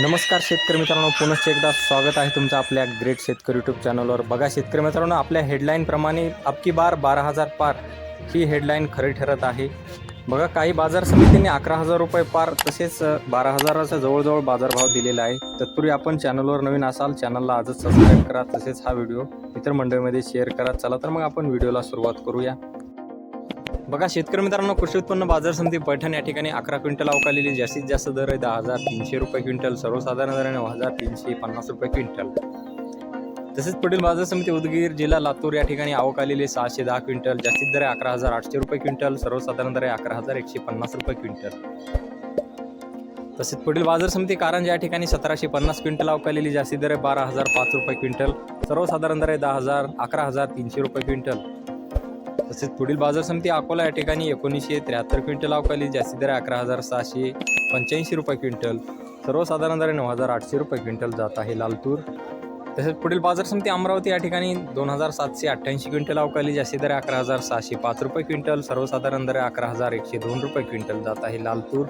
नमस्कार शेतकरी मित्रांनो पुनश्च एकदा स्वागत आहे तुमचं आपल्या ग्रेट शेतकरी यूट्यूब चॅनलवर बघा शेतकरी मित्रांनो आपल्या हेडलाईनप्रमाणे अबकी बार बारा हजार पार ही हेडलाईन खरी ठरत आहे. बघा काही बाजार समितीने अकरा हजार रुपये पार तसेच बारा हजाराचा जवळजवळ बाजारभाव दिलेला आहे. तत्पूर्वी आपण चॅनलवर नवीन असाल चॅनलला आजच सबस्क्राईब करा तसेच हा व्हिडिओ मित्रमंडळीमध्ये शेअर करा. चला तर मग आपण व्हिडिओला सुरुवात करूया. बघा शेतकरी मित्रांनो कृषी उत्पन्न बाजार समिती पैठण या ठिकाणी अकरा क्विंटल अवकालेली जास्तीत जास्त दर आहे दहा हजार तीनशे रुपये क्विंटल सर्वसाधारण दर आहे नऊ हजार तीनशे पन्नास रुपये क्विंटल. तसेच पुढील बाजार समिती उदगीर जिल्हा लातूर या ठिकाणी आवक आलेली सहाशे दहा क्विंटल जास्तीत दर आहे अकरा हजार आठशे रुपये क्विंटल सर्वसाधारण दर आहे अकरा हजार एकशे पन्नास रुपये क्विंटल. तसेच पुढील बाजार समिती कारंज या ठिकाणी सतराशे पन्नास क्विंटल अवकालेली जास्तीत दर आहे बारा हजार पाच रुपये क्विंटल सर्वसाधारण दर आहे दहा हजार अकरा हजार तीनशे रुपये क्विंटल. तसेच पुढील बाजार समिती अकोला या ठिकाणी एकोणीसशे त्र्याहत्तर क्विंटल अवकाली जास्ती दर अकरा हजार सहाशे पंच्याऐंशी रुपये क्विंटल सर्वसाधारण दर नऊ हजार आठशे रुपये क्विंटल जात आहे लालतूर. तसेच पुढील बाजार समिती अमरावती या ठिकाणी दोन हजार सातशे अठ्ठ्याऐंशी क्विंटल अवकाली जास्ती दर अकरा हजार सहाशे पाच रुपये क्विंटल सर्वसाधारण दर अकरा हजार एकशे दोन रुपये क्विंटल जात आहे लालतूर.